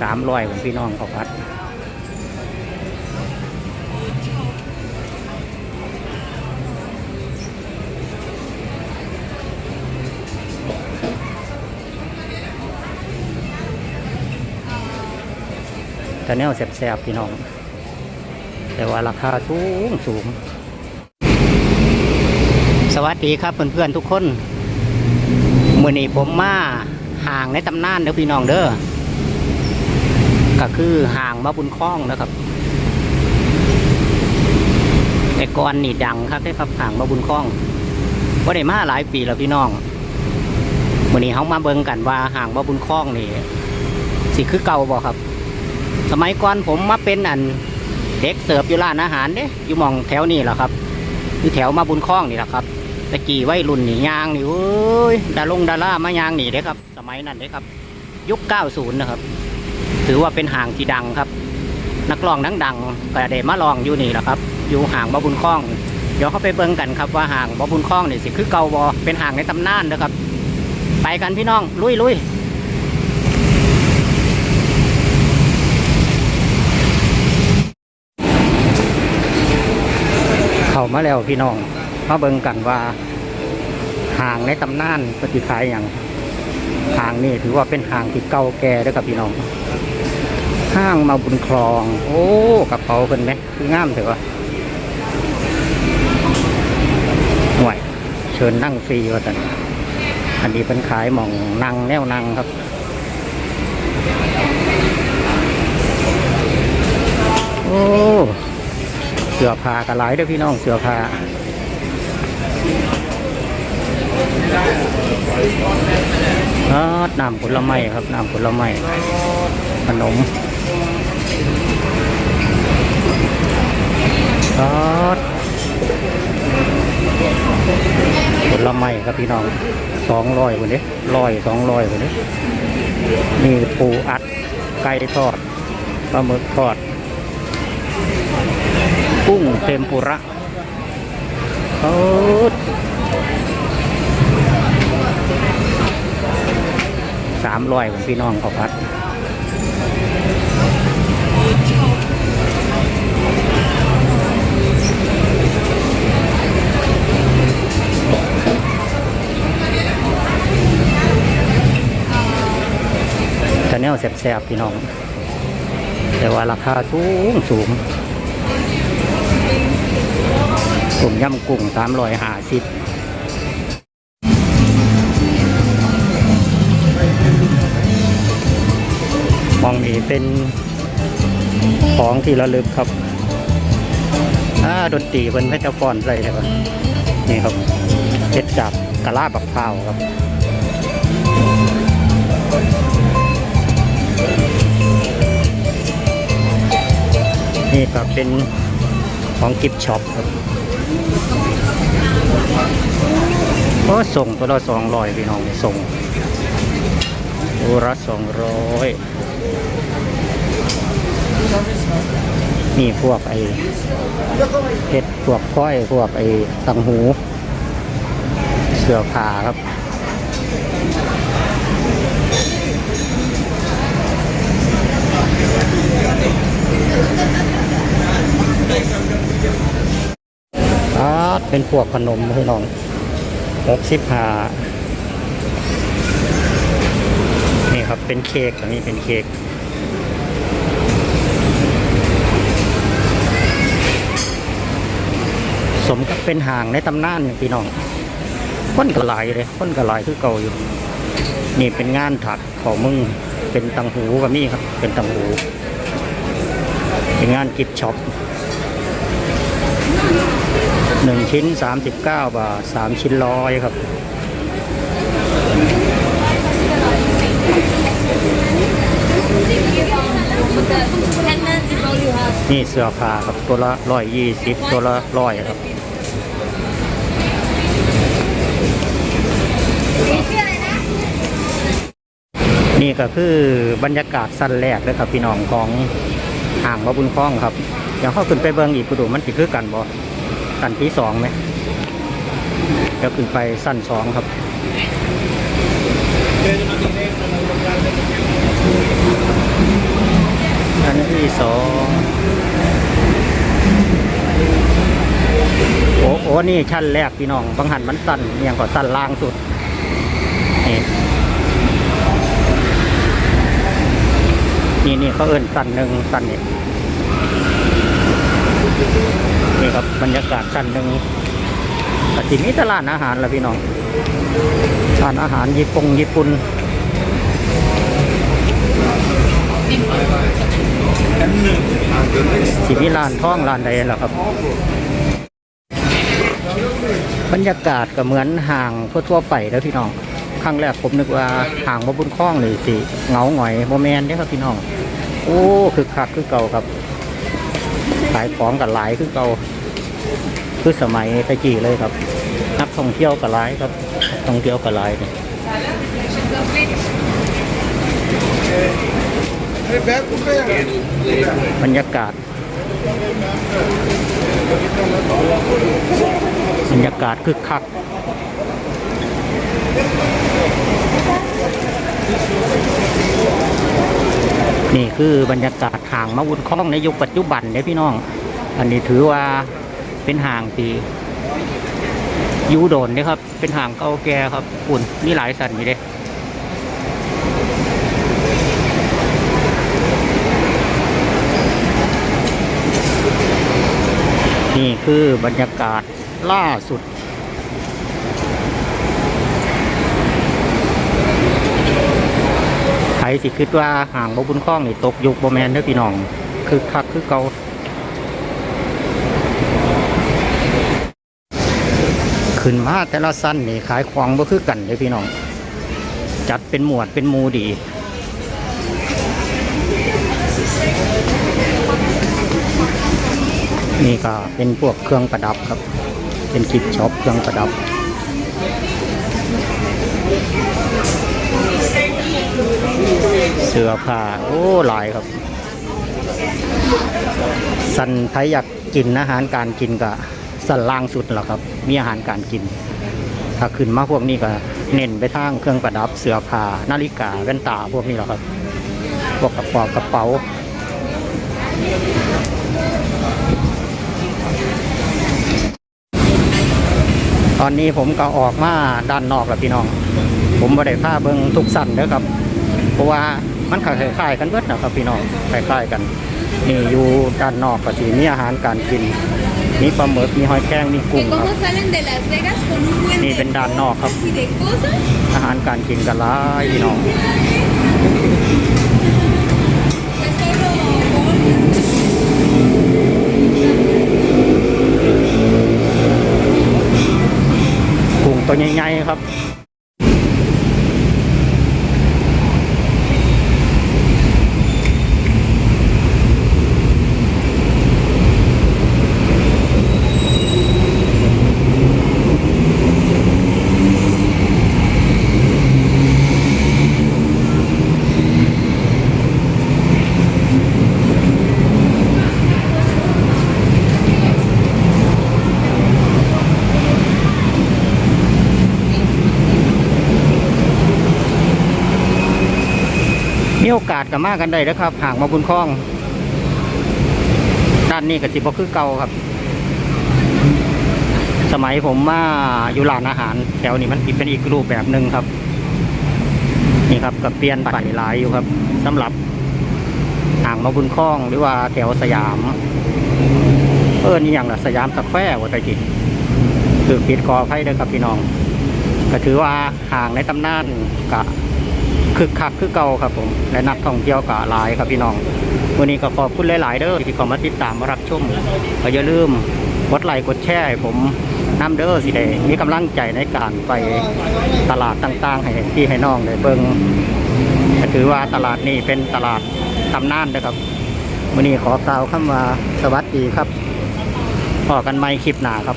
สามร้อยของพี่น้องเขาพัดแต่แนวแสบๆพี่น้อง แต่ว่าราคาสูงสูง สวัสดีครับเพื่อนๆทุกคนมื่อนี้ผมมาห่างในตำนานเด้อพี่น้องเด้อ ก็คือห่างมาบุญคล้องนะครับ แต่ก่อนนี่ดังครับได้ครับห่างมาบุญคล้องว่าได้มาหลายปีแล้วพี่น้องมื่อนี้เขามาเบิ่งกันว่าห่างมาบุญคล้องนี่สิคือเก่าบ่ครับ สมัยก่อนผมมาเป็นอันเด็กเสิร์ฟอยู่ร้านอาหารเด้อยู่มองแถวนี้แหละครับอยู่แถวมาบุญคล้องนี่แหละครับตะกี้วัยรุ่นนี่ยางนี่เอ้ยดาลงดาล่ามายางนี่เด้ครับ สมัยนั้นเด้ครับ ยุค 90 นะครับ ถือว่าเป็นห่างที่ดังครับ นักร้องดังๆก็ได้มาลองอยู่นี่แหละครับ อยู่ห่างบ่บุญคล้อง เดี๋ยวเขาไปเบิ่งกันครับว่าห่างบ่บุญคล้องนี่สิคือเก่าบ่เป็นห่างในตำนานนะครับ ไปกันพี่น้องลุยลุยเข้ามาแล้วพี่น้องมาเบิ่งกันว่าห่างในตำนานปฏิขายอย่างห่างนี่ถือว่าเป็นห่างที่เก่าแก่ด้วยครับพี่น้อง ห้างมาบุญคลอง โอ้กระเป๋าเป็นไหมคืองามเถอะวะห่วยเชิญนั่งฟรีว่าแต่นอันนี้เป็นขายหม่องนั่งแนวนั่งครับโอ้เสือผ้ากระไรด้วยพี่น้องเสือผ้าน้ำผลไม้ครับน้ำผลไม้ขนม ซอสผลไม้ครับพี่น้องสองร้อยคนนี้ร้อยสองร้อยคนนี้มีปูอัดไก่ทอดปลาหมึกทอดกุ้งเทมปุระโอ้สามร้อยของพี่น้องเขาพัด แต่แนวแสบๆพี่น้อง แต่ว่าราคาสูงสูงกลุ่มยำกุ้งสามร้อยห้าสิบมองนี้เป็นของที่ระลึกครับอ่าดนตรีเป็นเพชรฟอนใส่เลยครับนี่ครับเพชรจากกะลาบักพร้าวครับ นี่ก็เป็นของกิฟช็อปครับก็ส่งตัวละสองร้อยพี่น้องส่งตัวละสองร้อยนี่พวกไอ้เห็ดพวกก้อยพวกไอ้ตังหู เสื้อผ้าครับาเป็นพวกขนมพี่น้องหกสิบห้านี่ครับเป็นเค้กอันนี้เป็นเค้กสมกับเป็นห่างในตำนานพี่น้องคนกระลายเลยคนกระลายคือเก่าอยู่ นี่เป็นงานถักของมึงเป็นตังหูกับนี่ครับ เป็นตังหู เป็นงานกิฟช็อป หนึ่งชิ้นสามสิบเก้าบาทสามชิ้นร้อยครับ นี่เสื้อผ้าครับตัวละร้อยยี่สิบตัวละร้อยครับนี่ก็คือบรรยากาศสั้นแรกเลยครับพี่น้องของห่างว่าบุญคล้องครับเดี๋ยวเข้าขึ้นไปเบิ้งอีกกูดูมันจะคือกันบ่ สั้นที่สองไหมเดี๋ยวขึ้นไปสั้นสองครับอันที่สองโอ้โอ้นี่ชั้นแรกพี่น้องบางหันมันสั้นเนียงก็สั้นล่างสุดนี่นี่นี่เขาเอิ้นสั้นหนึ่งสั้นนี่ นี่ครับบรรยากาศสั้นหนึ่งแต่ทีนี้ตลาดอาหารละพี่น้องร้านอาหารญี่ปุ่งญี่ปุ่นสิมีลานท่องลานใดล่ะครับ บรรยากาศก็เหมือนห่างทั่วๆไปแล้วพี่น้องครั้งแรกผมนึกว่าห่างมาบุญคล้องเลยสิเหงาหงอยโมแมนเด้อครับพี่น้อง โอ้คือคักคือเก่าครับขายของกับหลายคือเก่า คือสมัยตะกี้เลยครับ นักท่องเที่ยวกับหลายครับท่องเที่ยวกับหลายเนี่ยบรรยากาศบรรยากาศคึกคักนี่คือบรรยากาศห่างมาวุนคล้องในยุคปัจจุบันเนี่ยพี่น้อง อันนี้ถือว่า เป็นห่างที่อยูโดนเนี่ยครับ เป็นห่างเก่าแก่ครับอุ่นมีหลายสันอยู่เด้นี่คือบรรยากาศล่าสุดใครสิคิดว่าห่างบบุญคล้องนี่ตกยุคบแมนเด้อพี่น้อง คือคักคือเกา ขึ้นมาแต่ละสั้นนี่ขายของบ่คือกันเลยพี่น้อง จัดเป็นหมวดเป็นมูดีนี่ก็เป็นพวกเครื่องประดับครับ เป็นกิฟช็อปเครื่องประดับ เสื้อผ้าโอ้หลายครับ สันใครอยากกินอาหารการกินก็ สันล่างสุดแหละครับ มีอาหารการกิน ถ้าขึ้นมาพวกนี้ก็เน้นไปทางเครื่องประดับเสื้อผ้านาฬิกาแว่นตาพวกนี้แหละครับพวกกระเป๋ากระเป๋าตอนนี้ผมก็ออกมาด้านนอกแล้วพี่น้อง ผมบ่ได้ผ้าเบิงทุกสั่นเด้อครับ เพราะว่ามันคล้ายๆกันเบิดนะครับพี่น้องคล้ายๆกัน นี่อยู่ด้านนอกก็สิมีอาหารการกิน มีปลาหมึกมีหอยแครงมีกุ้ง que ครับ cómo salen de Las Vegas con un buen Ni de vendrán, no, cosas ครับ y de cosas. อาหารการกินกันหลายพี่น้อง que solo bolsas. กุ้งตัวใหญ่ๆครับ มีโอกาสกับมากันได้นะครับห่างมาบุญคล้อง ด้านนี้ก็สิบ่คือเก่าครับ สมัยผมมาอยู่ร้านอาหารแถวนี้มันเป็นอีกรูปแบบหนึ่งครับ นี่ครับก็เปลี่ยนไปหลายอยู่ครับสำหรับห่างมาบุญคล้องหรือว่าแถวสยามเออนี่อย่างละสยามสแควร์วัตจิคือปิดกอไพ่เด้อครับพี่น้อง ก็ถือว่าห่างในตำนานกะ คึกคักคือเก่าครับผมและนักท่องเที่ยวกะหลายครับพี่น้องวันนี้ก็ขอบคุณหลาย ๆ เด้อที่เข้ามาติดตามมารับชมก็อย่าลืมกดไลค์กดแชร์ให้ผมน้ำเด้อสิได้มีกำลังใจในการไปตลาดต่าง ๆ ให้พี่ให้น้องได้เบิ่งถือว่าตลาดนี้เป็นตลาดตำนานนะครับวันนี้ขอกล่าวคำว่าสวัสดีครับพอกันใหม่คลิปหนาครับ